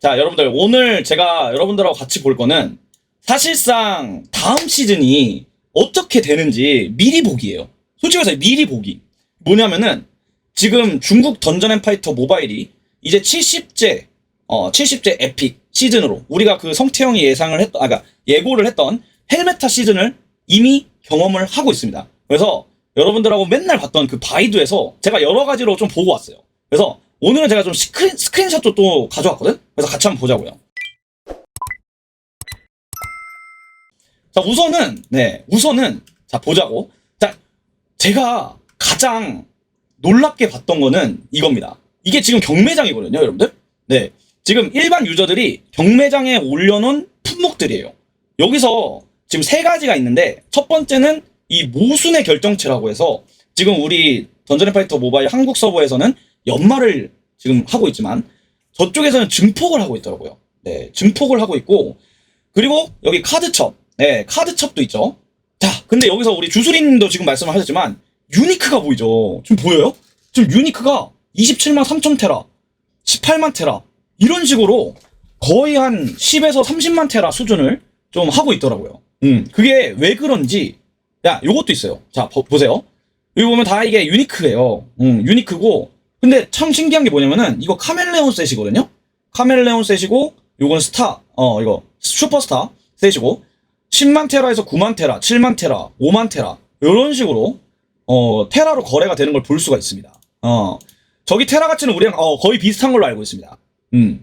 자, 여러분들 오늘 제가 여러분들하고 같이 볼 거는 사실상 다음 시즌이 어떻게 되는지 미리 보기예요. 솔직히 말해서 미리 보기. 뭐냐면은 지금 중국 던전 앤 파이터 모바일이 이제 70제 어 70제 에픽 시즌으로 우리가 그 성태형이 예상을 했던 아까 그러니까 예고를 했던 헬메타 시즌을 이미 경험을 하고 있습니다. 그래서 여러분들하고 맨날 봤던 그 바이두에서 제가 여러 가지로 좀 보고 왔어요. 그래서 오늘은 제가 좀 스크린, 스크린샷도 또 가져왔거든? 그래서 같이 한번 보자고요. 자, 우선은, 네, 우선은, 자, 보자고. 자, 제가 가장 놀랍게 봤던 거는 이겁니다. 이게 지금 경매장이거든요, 여러분들? 네. 지금 일반 유저들이 경매장에 올려놓은 품목들이에요. 여기서 지금 세 가지가 있는데, 첫 번째는 이 모순의 결정체라고 해서, 지금 우리 던전 앤 파이터 모바일 한국 서버에서는 연말을 지금 하고 있지만, 저쪽에서는 증폭을 하고 있더라고요. 네, 증폭을 하고 있고, 그리고 여기 카드첩, 네, 카드첩도 있죠. 자, 근데 여기서 우리 주수리님도 지금 말씀을 하셨지만, 유니크가 보이죠? 지금 보여요? 지금 유니크가 27만 3천 테라, 18만 테라, 이런 식으로 거의 한 10에서 30만 테라 수준을 좀 하고 있더라고요. 음, 그게 왜 그런지, 야, 요것도 있어요. 자, 보, 보세요. 여기 보면 다 이게 유니크예요. 음, 유니크고, 근데 참 신기한 게 뭐냐면은, 이거 카멜레온 셋이거든요? 카멜레온 셋이고, 요건 스타, 어, 이거, 슈퍼스타 셋이고, 10만 테라에서 9만 테라, 7만 테라, 5만 테라, 이런 식으로, 어, 테라로 거래가 되는 걸 볼 수가 있습니다. 어, 저기 테라 가치는 우리랑, 어, 거의 비슷한 걸로 알고 있습니다. 음.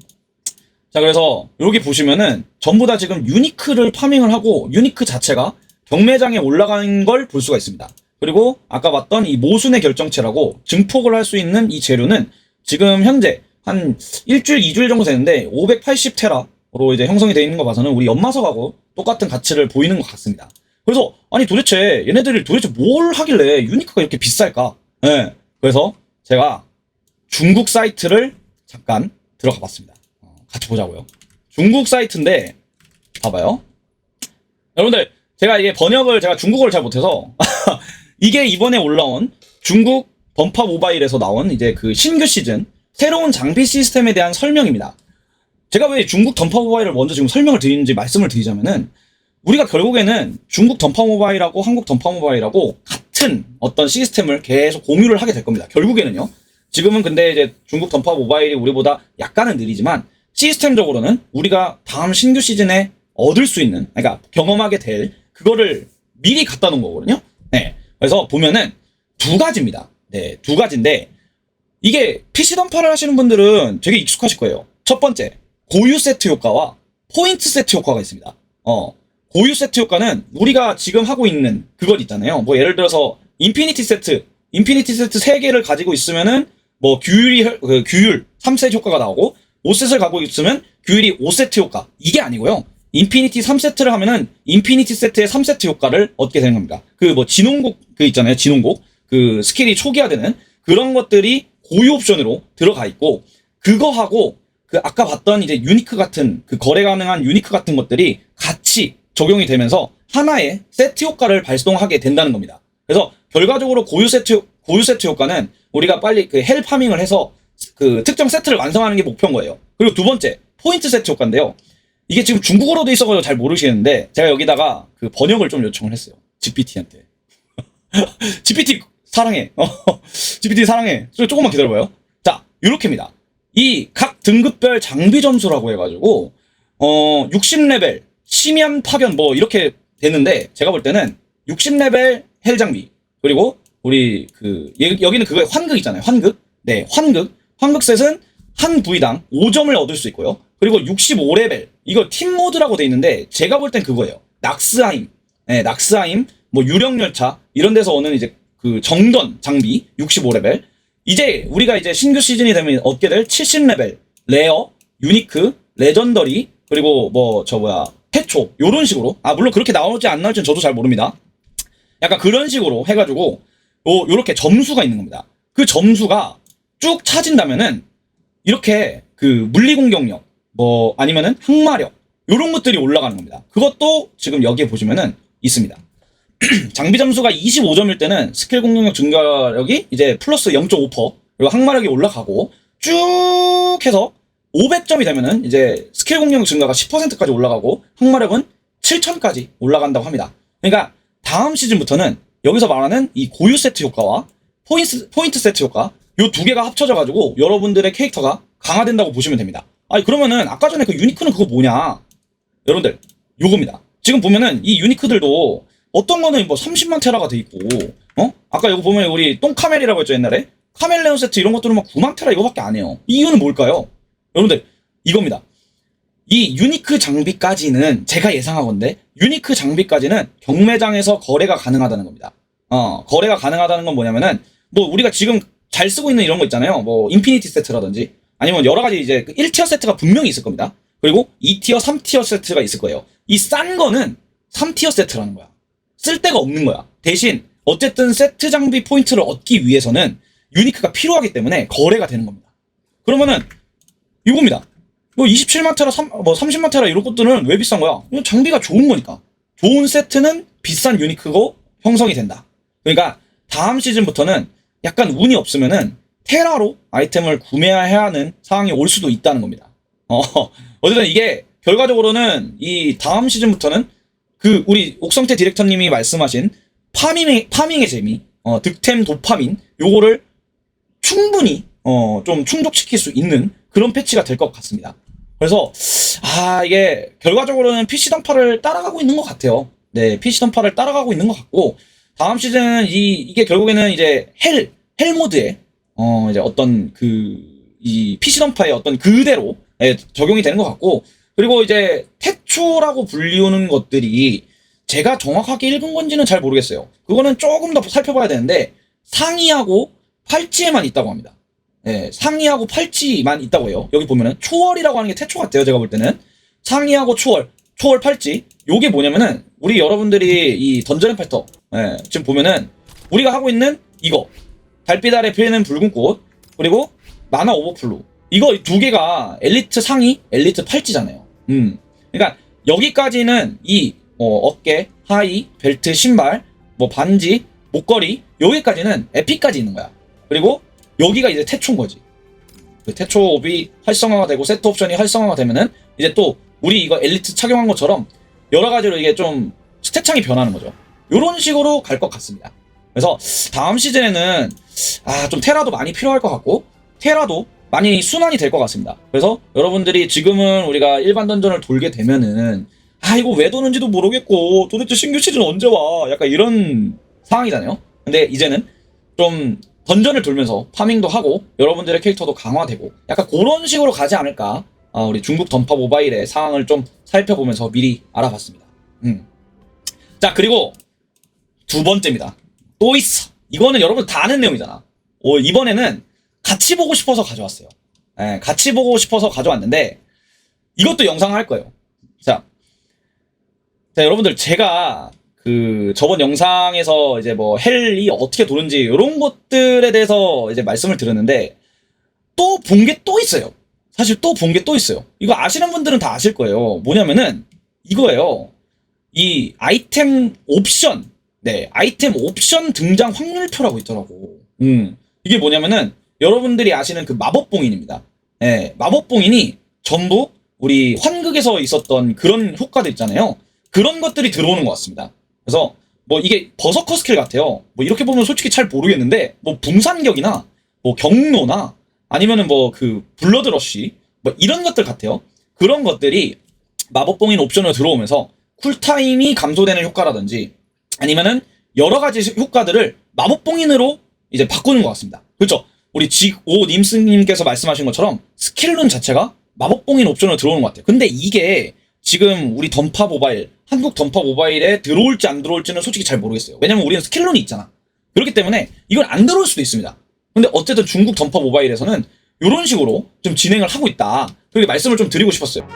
자, 그래서 여기 보시면은 전부 다 지금 유니크를 파밍을 하고 유니크 자체가 경매장에 올라가는 걸볼 수가 있습니다. 그리고 아까 봤던 이 모순의 결정체라고 증폭을 할 수 있는 이 재료는 지금 현재 한 일주일, 이주일 정도 되는데 580테라로 이제 형성이 되어 있는 거 봐서는 우리 연마석하고 똑같은 가치를 보이는 것 같습니다. 그래서 아니 도대체 얘네들이 도대체 뭘 하길래 유니크가 이렇게 비쌀까? 예. 그래서 제가 중국 사이트를 잠깐 들어가 봤습니다. 어, 같이 보자고요. 중국 사이트인데 봐봐요. 여러분들 제가 이게 번역을 제가 중국어를 잘 못해서 이게 이번에 올라온 중국 번파 모바일에서 나온 이제 그 신규 시즌 새로운 장비 시스템에 대한 설명입니다. 제가 왜 중국 던파 모바일을 먼저 지금 설명을 드리는지 말씀을 드리자면은 우리가 결국에는 중국 던파 모바일하고 한국 던파 모바일하고 같은 어떤 시스템을 계속 공유를 하게 될 겁니다. 결국에는요. 지금은 근데 이제 중국 던파 모바일이 우리보다 약간은 느리지만 시스템적으로는 우리가 다음 신규 시즌에 얻을 수 있는, 그러니까 경험하게 될 그거를 미리 갖다 놓은 거거든요. 네. 그래서 보면은 두 가지입니다. 네, 두 가지인데 이게 PC 던파를 하시는 분들은 되게 익숙하실 거예요. 첫 번째, 고유 세트 효과와 포인트 세트 효과가 있습니다. 어, 고유 세트 효과는 우리가 지금 하고 있는 그것 있잖아요. 뭐 예를 들어서 인피니티 세트, 인피니티 세트 3개를 가지고 있으면은 뭐 규율이 혈- 그 규율 3세트 효과가 나오고 5세트를 갖고 있으면 규율이 5세트 효과. 이게 아니고요. 인피니티 3세트를 하면은 인피니티 세트의 3세트 효과를 얻게 되는 겁니다. 그 뭐 진홍곡 그 있잖아요. 진홍곡. 그 스킬이 초기화되는 그런 것들이 고유 옵션으로 들어가 있고 그거하고 그 아까 봤던 이제 유니크 같은 그 거래 가능한 유니크 같은 것들이 같이 적용이 되면서 하나의 세트 효과를 발동하게 된다는 겁니다. 그래서 결과적으로 고유 세트 고유 세트 효과는 우리가 빨리 그 헬 파밍을 해서 그 특정 세트를 완성하는 게 목표인 거예요. 그리고 두 번째 포인트 세트 효과인데요. 이게 지금 중국어로 돼 있어가지고 잘 모르시겠는데 제가 여기다가 그 번역을 좀 요청을 했어요. GPT한테. GPT 사랑해. 어, GPT 사랑해. 저 조금만 기다려봐요. 자, 요렇게입니다. 이 각 등급별 장비 점수라고 해가지고 어 60레벨 심연 파견 뭐 이렇게 되는데 제가 볼 때는 60레벨 헬 장비 그리고 우리 그 예- 여기는 그거 환극 있잖아요. 환극. 네, 환극. 환극 셋은 한 부위당 5점을 얻을 수 있고요. 그리고 65레벨 이거 팀 모드라고 돼 있는데 제가 볼 땐 그거예요. 낙스하임. 네, 낙스하임 뭐 유령 열차 이런 데서 오는 이제 그 정던 장비 65레벨. 이제 우리가 이제 신규 시즌이 되면 얻게 될 70레벨 레어, 유니크, 레전더리 그리고 뭐 저 뭐야 태초 요런 식으로 아 물론 그렇게 나올지 안 나올지는 저도 잘 모릅니다. 약간 그런 식으로 해가지고 요 요렇게 점수가 있는 겁니다. 그 점수가 쭉 차진다면은 이렇게 그 물리 공격력 뭐 아니면은 항마력 요런 것들이 올라가는 겁니다. 그것도 지금 여기에 보시면은 있습니다. 장비 점수가 25점일 때는 스킬 공격력 증가력이 이제 플러스 0.5% 그리고 항마력이 올라가고 쭉 해서 500점이 되면은 이제 스킬 공격 증가가 10%까지 올라가고 항마력은 7000까지 올라간다고 합니다. 그러니까 다음 시즌부터는 여기서 말하는 이 고유 세트 효과와 포인트, 포인트 세트 효과 요두 개가 합쳐져 가지고 여러분들의 캐릭터가 강화된다고 보시면 됩니다. 아니 그러면은 아까 전에 그 유니크는 그거 뭐냐? 여러분들 요겁니다. 지금 보면은 이 유니크들도 어떤 거는 뭐 30만 테라가 돼 있고 어? 아까 여기 보면 우리 똥카멜이라고 했죠 옛날에 카멜레온 세트 이런 것들은 막 9만 테라 이거밖에 안 해요. 이유는 뭘까요? 여러분들 이겁니다. 이 유니크 장비까지는 제가 예상하건데 유니크 장비까지는 경매장에서 거래가 가능하다는 겁니다. 어, 거래가 가능하다는 건 뭐냐면은 뭐 우리가 지금 잘 쓰고 있는 이런 거 있잖아요. 뭐 인피니티 세트라든지 아니면 여러 가지 이제 그 1티어 세트가 분명히 있을 겁니다. 그리고 2티어, 3티어 세트가 있을 거예요. 이 싼 거는 3티어 세트라는 거야. 쓸 데가 없는 거야. 대신 어쨌든 세트 장비 포인트를 얻기 위해서는 유니크가 필요하기 때문에 거래가 되는 겁니다. 그러면은 이겁니다. 뭐 27만 테라, 3, 뭐 30만 테라 이런 것들은 왜 비싼 거야? 이거 장비가 좋은 거니까. 좋은 세트는 비싼 유니크고 형성이 된다. 그러니까 다음 시즌부터는 약간 운이 없으면은 테라로 아이템을 구매해야 하는 상황이 올 수도 있다는 겁니다. 어, 어쨌든 이게 결과적으로는 이 다음 시즌부터는 그 우리 옥성태 디렉터님이 말씀하신 파밍의 파밍의 재미, 어, 득템 도파민 요거를 충분히 어, 좀 충족시킬 수 있는 그런 패치가 될 것 같습니다. 그래서 아 이게 결과적으로는 PC 던파를 따라가고 있는 것 같아요. 네, PC 던파를 따라가고 있는 것 같고 다음 시즌 이 이게 결국에는 이제 헬 헬 모드에 어 이제 어떤 그 이 PC 던파의 어떤 그대로 예, 적용이 되는 것 같고 그리고 이제 태초라고 불리우는 것들이 제가 정확하게 읽은 건지는 잘 모르겠어요. 그거는 조금 더 살펴봐야 되는데 상이하고 팔찌에만 있다고 합니다. 예, 상이하고 팔찌만 있다고 해요. 여기 보면은 초월이라고 하는 게 태초 같아요. 제가 볼 때는 상이하고 초월, 초월 팔찌. 요게 뭐냐면은 우리 여러분들이 이 던전 앤 팔터 예, 지금 보면은 우리가 하고 있는 이거 달빛 아래 피는 붉은 꽃 그리고 만화 오버플로 이거 두 개가 엘리트 상의, 엘리트 팔찌잖아요. 음, 그러니까 여기까지는 이 어, 깨 하의, 벨트, 신발, 뭐 반지, 목걸이 여기까지는 에픽까지 있는 거야. 그리고 여기가 이제 태초인 거지. 그 태초 업이 활성화가 되고 세트 옵션이 활성화가 되면은 이제 또 우리 이거 엘리트 착용한 것처럼 여러 가지로 이게 좀 스탯창이 변하는 거죠. 요런 식으로 갈 것 같습니다. 그래서 다음 시즌에는 아 좀 테라도 많이 필요할 것 같고 테라도 많이 순환이 될 것 같습니다. 그래서 여러분들이 지금은 우리가 일반 던전을 돌게 되면은 아 이거 왜 도는지도 모르겠고 도대체 신규 시즌 언제 와 약간 이런 상황이잖아요. 근데 이제는 좀 던전을 돌면서 파밍도 하고 여러분들의 캐릭터도 강화되고 약간 그런 식으로 가지 않을까 아, 우리 중국 던파 모바일의 상황을 좀 살펴보면서 미리 알아봤습니다. 음. 자 그리고 두 번째입니다. 또 있어. 이거는 여러분 다 아는 내용이잖아. 어, 이번에는 같이 보고 싶어서 가져왔어요. 예, 같이 보고 싶어서 가져왔는데 이것도 영상 할 거예요. 자, 자 여러분들 제가 그 저번 영상에서 이제 뭐 헬이 어떻게 도는지 이런 것들에 대해서 이제 말씀을 드렸는데 또 본 게 또 있어요. 사실 또 본 게 또 있어요. 이거 아시는 분들은 다 아실 거예요. 뭐냐면은 이거예요. 이 아이템 옵션, 네, 아이템 옵션 등장 확률표라고 있더라고. 음, 이게 뭐냐면은 여러분들이 아시는 그 마법 봉인입니다. 네, 마법 봉인이 전부 우리 환극에서 있었던 그런 효과들 있잖아요. 그런 것들이 들어오는 것 같습니다. 그래서 뭐 이게 버서커 스킬 같아요. 뭐 이렇게 보면 솔직히 잘 모르겠는데 뭐 붕산격이나 뭐 경로나 아니면은 뭐 그 블러드러쉬 뭐 이런 것들 같아요. 그런 것들이 마법 봉인 옵션으로 들어오면서 쿨타임이 감소되는 효과라든지 아니면은 여러 가지 효과들을 마법봉인으로 이제 바꾸는 것 같습니다. 그렇죠? 우리 지오 님스님께서 말씀하신 것처럼 스킬룬 자체가 마법봉인 옵션으로 들어오는 것 같아요. 근데 이게 지금 우리 던파 모바일, 한국 던파 모바일에 들어올지 안 들어올지는 솔직히 잘 모르겠어요. 왜냐면 우리는 스킬론이 있잖아. 그렇기 때문에 이건 안 들어올 수도 있습니다. 근데 어쨌든 중국 던파 모바일에서는 이런 식으로 좀 진행을 하고 있다. 그렇게 말씀을 좀 드리고 싶었어요.